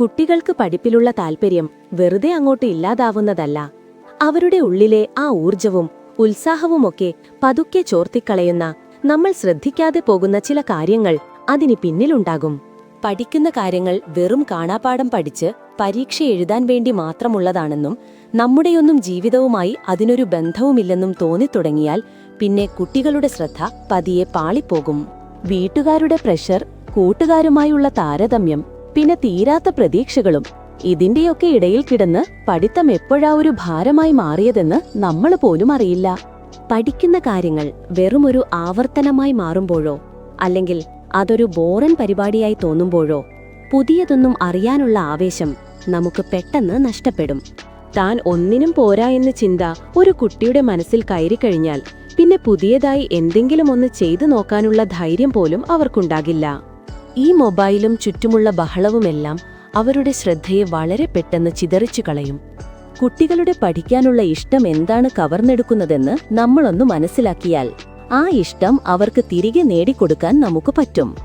കുട്ടികൾക്ക് പഠിപ്പിലുള്ള താൽപ്പര്യം വെറുതെ അങ്ങോട്ട് ഇല്ലാതാവുന്നതല്ല. അവരുടെ ഉള്ളിലെ ആ ഊർജവും ഉത്സാഹവുമൊക്കെ പതുക്കെ ചോർത്തിക്കളയുന്ന നമ്മൾ ശ്രദ്ധിക്കാതെ പോകുന്ന ചില കാര്യങ്ങൾ അതിന് പിന്നിലുണ്ടാകും. പഠിക്കുന്ന കാര്യങ്ങൾ വെറും കാണാപാഠം പഠിച്ച് പരീക്ഷ എഴുതാൻ വേണ്ടി മാത്രമുള്ളതാണെന്നും നമ്മുടെയൊന്നും ജീവിതവുമായി അതിനൊരു ബന്ധവുമില്ലെന്നും തോന്നിത്തുടങ്ങിയാൽ പിന്നെ കുട്ടികളുടെ ശ്രദ്ധ പതിയെ പാളിപ്പോകും. വീട്ടുകാരുടെ പ്രഷർ കൂട്ടുകാരുമായുള്ള താരതമ്യം പിന്നെ തീരാത്ത പ്രതീക്ഷകളും ഇതിന്റെയൊക്കെ ഇടയിൽ കിടന്ന് പഠിത്തം എപ്പോഴാ ഒരു ഭാരമായി മാറിയതെന്ന് നമ്മൾ പോലും അറിയില്ല. പഠിക്കുന്ന കാര്യങ്ങൾ വെറുമൊരു ആവർത്തനമായി മാറുമ്പോഴോ അല്ലെങ്കിൽ അതൊരു ബോറൻ പരിപാടിയായി തോന്നുമ്പോഴോ പുതിയതൊന്നും അറിയാനുള്ള ആവേശം നമുക്ക് പെട്ടെന്ന് നഷ്ടപ്പെടും. താൻ ഒന്നിനും പോരാ എന്ന ചിന്ത ഒരു കുട്ടിയുടെ മനസ്സിൽ കയറിക്കഴിഞ്ഞാൽ പിന്നെ പുതിയതായി എന്തെങ്കിലും ഒന്ന് ചെയ്തു നോക്കാനുള്ള ധൈര്യം പോലും അവർക്കുണ്ടാകില്ല. ഈ മൊബൈലും ചുറ്റുമുള്ള ബഹളവുമെല്ലാം അവരുടെ ശ്രദ്ധയെ വളരെ പെട്ടെന്ന് ചിതറിച്ചു കളയും. കുട്ടികളുടെ പഠിക്കാനുള്ള ഇഷ്ടം എന്താണ് കവർന്നെടുക്കുന്നതെന്ന് നമ്മളൊന്ന് മനസ്സിലാക്കിയാൽ ആ ഇഷ്ടം അവർക്ക് തിരികെ നേടിക്കൊടുക്കാൻ നമുക്ക് പറ്റും.